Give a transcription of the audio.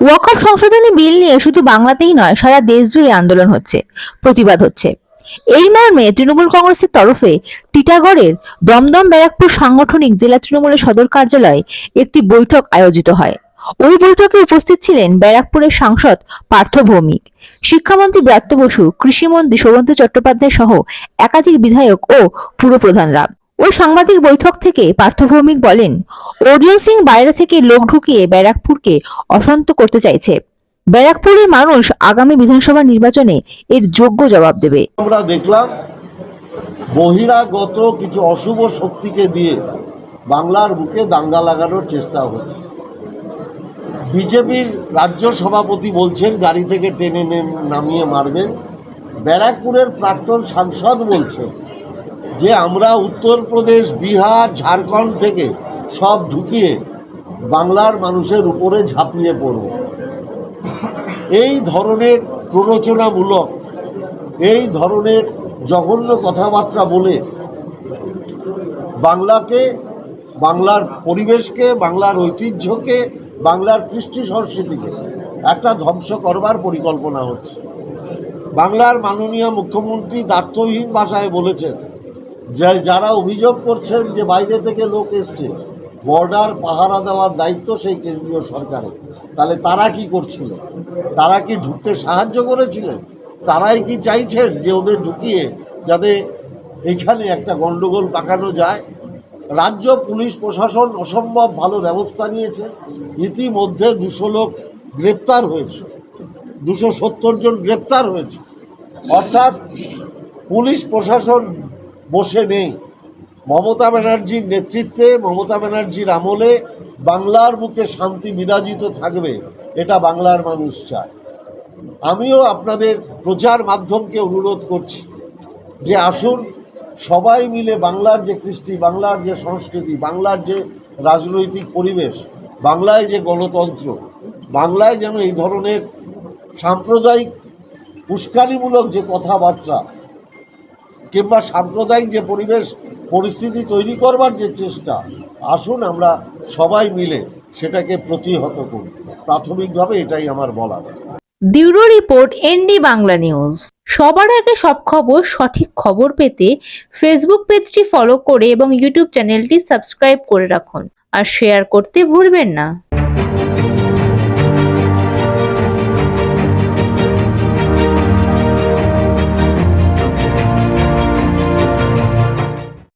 ওয়াকফ সংশোধনী বিল নিয়ে শুধু বাংলাতেই নয়, সারা দেশ জুড়ে আন্দোলন হচ্ছে, প্রতিবাদ হচ্ছে। এই মর্মে তৃণমূল কংগ্রেসের তরফে টিটাগড়ের দমদম ব্যারাকপুর সাংগঠনিক জেলা তৃণমূলের সদর কার্যালয়ে একটি বৈঠক আয়োজিত হয়। ওই বৈঠকে উপস্থিত ছিলেন ব্যারাকপুরের সাংসদ পার্থ ভৌমিক, শিক্ষামন্ত্রী ব্রাত্য বসু, কৃষিমন্ত্রী শোভন্ত চট্টোপাধ্যায় সহ একাধিক বিধায়ক ও পুরপ্রধানরা। ওই সাংবাদিক বৈঠক থেকে পার্থ ভৌমিক বলেন, অর্জুন সিং বাইরে থেকে লোক ঢুকিয়ে ব্যারাকপুরকে অশান্ত করতে চাইছে। ব্যারাকপুরের মানুষ আগামী বিধানসভা নির্বাচনে এর যোগ্য জবাব দেবে। আমরা দেখলাম বহিরাগত কিছু অশুভ শক্তিকে দিয়ে বাংলার বুকে দাঙ্গা লাগানোর চেষ্টা হচ্ছে। বিজেপির রাজ্য সভাপতি বলছেন, গাড়ি থেকে টেনে নামিয়ে মারবেন। ব্যারাকপুরের প্রাক্তন সাংসদ বলছেন যে আমরা উত্তরপ্রদেশ বিহার, ঝাড়খণ্ড থেকে সব ঢুকিয়ে বাংলার মানুষের উপরে ঝাঁপিয়ে পড়ব। এই ধরনের প্ররোচনামূলক, এই ধরনের জঘন্য কথাবার্তা বলে বাংলাকে, বাংলার পরিবেশকে, বাংলার ঐতিহ্যকে, বাংলার কৃষ্টি সংস্কৃতিকে একটা ধ্বংস করবার পরিকল্পনা হচ্ছে। বাংলার মাননীয় মুখ্যমন্ত্রী দার্থহীন ভাষায় বলেছেন যারা অভিযোগ করছেন যে বাইরে থেকে লোক এসছে, বর্ডার পাহারা দেওয়ার দায়িত্ব সেই কেন্দ্রীয় সরকারের। তাহলে তারা কি করছিল? তারা কি ঢুকতে সাহায্য করেছিলেন? তারাই কি চাইছেন যে ওদের ঢুকিয়ে যাতে এখানে একটা গণ্ডগোল পাকানো যায়? রাজ্য, পুলিশ, প্রশাসন অসম্ভব ভালো ব্যবস্থা নিয়েছে। ইতিমধ্যে দুশো লোক গ্রেপ্তার হয়েছে। দুশো সত্তর জন গ্রেপ্তার হয়েছে। অর্থাৎ পুলিশ, প্রশাসন বসে নেই। মমতা ব্যানার্জির নেতৃত্বে, মমতা ব্যানার্জির আমলে বাংলার বুকে শান্তি বিরাজিত থাকবে, এটা বাংলার মানুষ চায়। আমিও আপনাদের প্রচার মাধ্যমকে অনুরোধ করছি যে আসুন, সবাই মিলে বাংলার যে কৃষ্টি, বাংলার যে সংস্কৃতি, বাংলার যে রাজনৈতিক পরিবেশ, বাংলায় যে গণতন্ত্র, বাংলায় যেন এই ধরনের সাম্প্রদায়িক উস্কানিমূলক যে কথাবার্তা কিংবা সাম্প্রদায়িক যে পরিবেশ, পরিস্থিতি তৈরি করবার যে চেষ্টা, আসুন আমরা সবাই মিলে সেটাকে প্রতিহত করি। প্রাথমিকভাবে এটাই আমার বলার। Bureau report, ND Bangla news. সবার আগে সব খবর, সঠিক খবর পেতে ফেসবুক পেজটি ফলো করে এবং ইউটিউব চ্যানেলটি সাবস্ক্রাইব করে রাখুন। আর শেয়ার করতে ভুলবেন না।